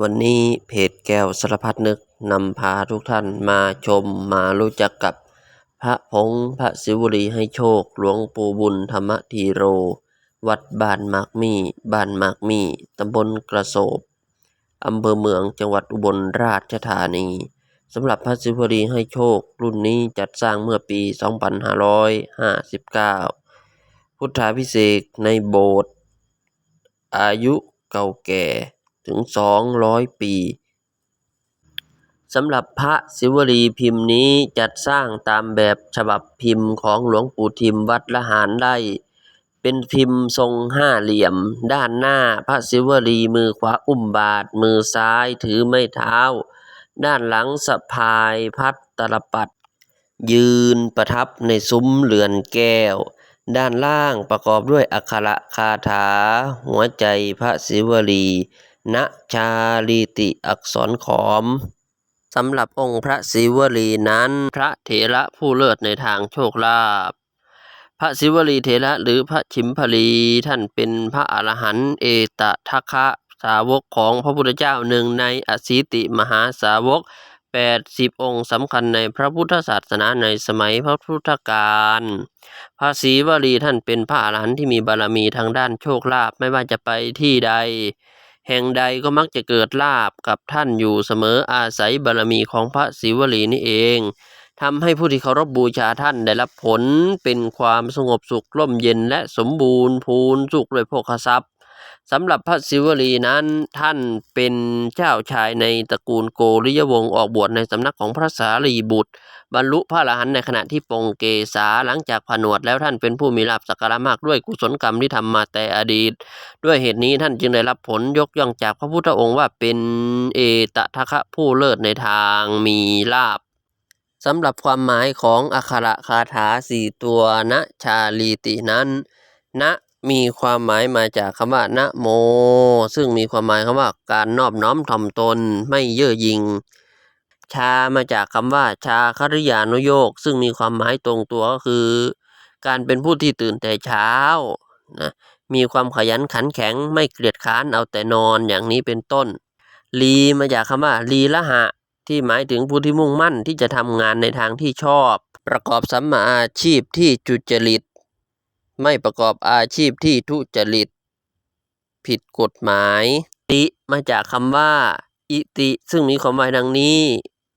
วันนี้เพจแก้วสารพัดนึกนำพาทุกท่านมาชมมารู้จักกับ พระผงพระศิวลีให้โชคหลวงปู่บุญธรรมธีโร วัดบ้านหมากมีบ้านหมากมีตำบลกระโสบอำเภอเมืองจังหวัดอุบลราชธานีสำหรับพระศิวลีให้โชค รุ่นนี้จัดสร้างเมื่อปี 2559 พุทธาพิเศษในโบสถ์อายุเก่าแก่ ถึง 200 ปีสำหรับพระศิวลีพิมพ์นี้จัดสร้างตามแบบฉบับพิมพ์ของหลวงปู่ทิมวัดละหารได้เป็นพิมพ์ทรงห้าเหลี่ยม ด้านหน้าพระศิวลีมือขวาอุ้มบาท มือซ้ายถือไม้เท้า ด้านหลังสะพายพัดตลปัด ยืนประทับในซุ้มเรือนแก้ว ด้านล่างประกอบด้วยอักขระคาถา หัวใจพระศิวลี ณชาลีติอักษรขอมสำหรับองค์พระศิวลีนั้น พระเถระผู้เลิศในทางโชคลาภพระศิวลีเถระหรือพระชิมพลีท่านเป็นพระอรหันต์เอตทัคคะสาวกของพระพุทธเจ้าหนึ่งในอสิติมหาสาวก 80 องค์สำคัญในพระพุทธศาสนาในสมัยพระพุทธกาลพระศรีวลีท่านเป็นพระอรหันต์ที่มีบารมีทางด้านโชคลาภไม่ว่าจะไปที่ใด แห่งใดก็มักจะเกิดลาบกับท่านอยู่เสมออาศัยบารมีของพระศิวลีนี่เองทำให้ผู้ที่เคารพบูชาท่านได้รับผลเป็นความสงบสุขร่มเย็นและสมบูรณ์พูนสุขด้วยโภคทรัพย์ สำหรับพระศิวลีนั้นท่านเป็นเจ้าชายในตระกูลโกริยวงศ์ออกบวชในสำนักของพระสารีบุตร บรรลุพระอรหันต์ในขณะที่ปงเกษาหลังจากผนวดแล้วท่านเป็นผู้มีลาภสักการะมากด้วยกุศลกรรมที่ทำมาแต่อดีต ด้วยเหตุนี้ท่านจึงได้รับผลยกย่องจากพระพุทธองค์ว่าเป็นเอตทัคะผู้เลิศในทางมีลาภสำหรับความหมายของอักขระคาถาสี่ตัวณชาลีตินั้นณ มีความหมายมาจากคำว่านะโม ซึ่งมีความหมายคำว่าการนอบน้อมถ่อมตนไม่เย่อหยิ่งชามาจากคำว่าชาคริยานุโยกซึ่งมีความหมายตรงตัวก็คือ การเป็นผู้ที่ตื่นแต่เช้านะมีความขยันขันแข็งไม่เกลียดค้านเอาแต่นอนอย่างนี้เป็นต้น ลีมาจากคำว่าลีละหะ ที่หมายถึงผู้ที่มุ่งมั่นที่จะทำงานในทางที่ชอบ ประกอบสัมมาอาชีพที่จุจริต ไม่ประกอบอาชีพที่ทุจริต ผิดกฎหมาย ติมาจากคำว่า อิติ ซึ่งมีความหมายดังนี้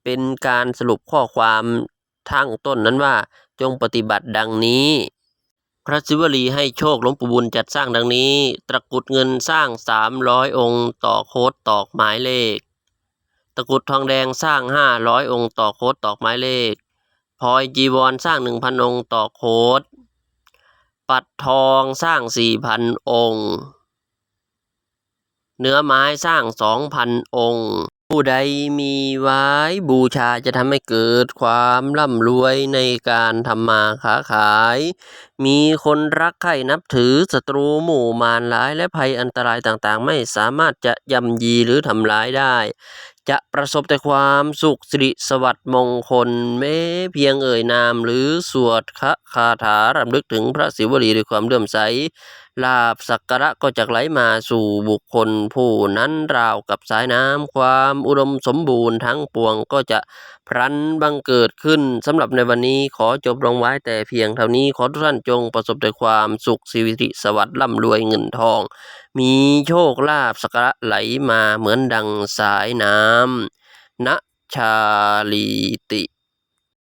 เป็นการสรุปข้อความทั้งต้นนั้นว่า จงปฏิบัติดังนี้ พระศิวลีให้โชคหลวงปู่บุญจัดสร้างดังนี้ ตะกุดเงินสร้าง 300 องค์ต่อโคดตอกหมายเลข ตะกุดทองแดงสร้าง 500 องค์ต่อโคดตอกหมายเลขพลอยจีวรสร้าง 1,000 องค์ต่อโคด ปัดทองสร้าง4,000องค์ เนื้อไม้สร้าง2,000องค์ ผู้ใดมีไว้บูชาจะทำให้เกิดความร่ำรวยในการทำมาค้าขาย มีคนรักใคร่นับถือศัตรูหมู่มารร้ายและภัยอันตรายต่างๆ ไม่สามารถจะยำยีหรือทำร้ายได้ จะประสบแต่ความสุขสิริสวัสดิ์มงคลแม้เพียงเอ่ยนาม หรือสวดคาถารำลึกถึงพระศิวลีด้วยความเลื่อมใส ลาบสักการะก็จะไหลมาสู่บุคคลผู้นั้นราวกับสายน้ำความอุดมสมบูรณ์ทั้งปวงก็จะพลันบังเกิดขึ้นสำหรับในวันนี้ขอจบลงไว้แต่เพียงเท่านี้ขอทุกท่านจงประสบแต่ความสุขสิริสวัสดิ์ร่ำรวยเงินทอง มีโชคลาภสักการะไหลมาเหมือนดังสายน้ำณชาลีติ